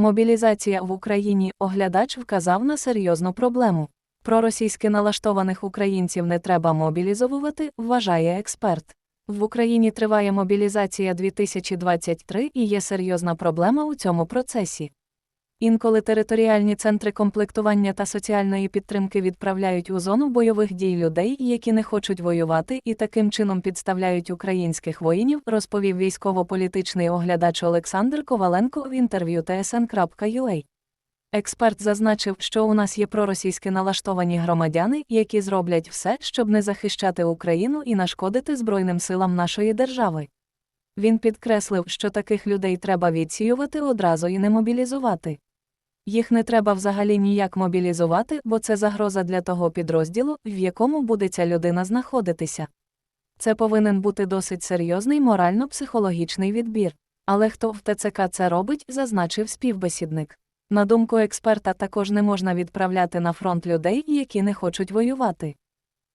Мобілізація в Україні оглядач вказав на серйозну проблему. Проросійськи налаштованих українців не треба мобілізовувати, вважає експерт. В Україні триває мобілізація 2023 і є серйозна проблема у цьому процесі. Інколи територіальні центри комплектування та соціальної підтримки відправляють у зону бойових дій людей, які не хочуть воювати, і таким чином підставляють українських воїнів, розповів військово-політичний оглядач Олександр Коваленко в інтерв'ю tsn.ua. Експерт зазначив, що у нас є проросійськи налаштовані громадяни, які зроблять все, щоб не захищати Україну і нашкодити Збройним силам нашої держави. Він підкреслив, що таких людей треба відсіювати одразу і не мобілізувати. Їх не треба взагалі ніяк мобілізувати, бо це загроза для того підрозділу, в якому буде ця людина знаходитися. Це повинен бути досить серйозний морально-психологічний відбір. Але хто в ТЦК це робить, зазначив співбесідник. На думку експерта, також не можна відправляти на фронт людей, які не хочуть воювати.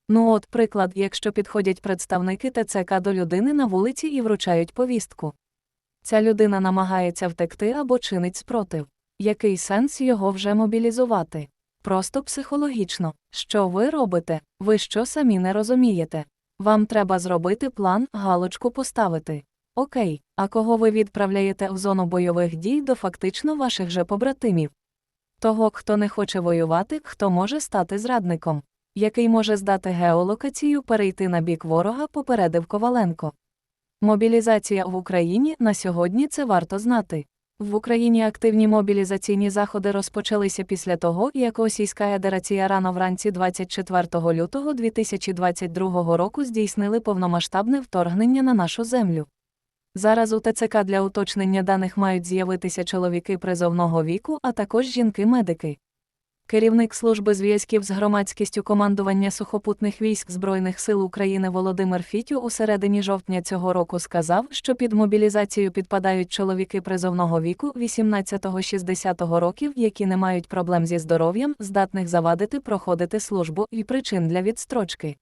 Ну от, приклад, якщо підходять представники ТЦК до людини на вулиці і вручають повістку. Ця людина намагається втекти або чинить спротив. Який сенс його вже мобілізувати? Просто психологічно. Що ви робите? Ви що самі не розумієте? Вам треба зробити план, галочку поставити. Окей, а кого ви відправляєте в зону бойових дій до фактично ваших же побратимів? Того, хто не хоче воювати, хто може стати зрадником, який може здати геолокацію, перейти на бік ворога, попередив Коваленко. Мобілізація в Україні на сьогодні це варто знати. В Україні активні мобілізаційні заходи розпочалися після того, як Російська Федерація рано вранці 24 лютого 2022 року здійснили повномасштабне вторгнення на нашу землю. Зараз у ТЦК для уточнення даних мають з'явитися чоловіки призовного віку, а також жінки-медики. Керівник служби зв'язків з громадськістю командування сухопутних військ Збройних сил України Володимир Фітю у середині жовтня цього року сказав, що під мобілізацію підпадають чоловіки призовного віку 18-60 років, які не мають проблем зі здоров'ям, здатних завадити проходити службу і причин для відстрочки.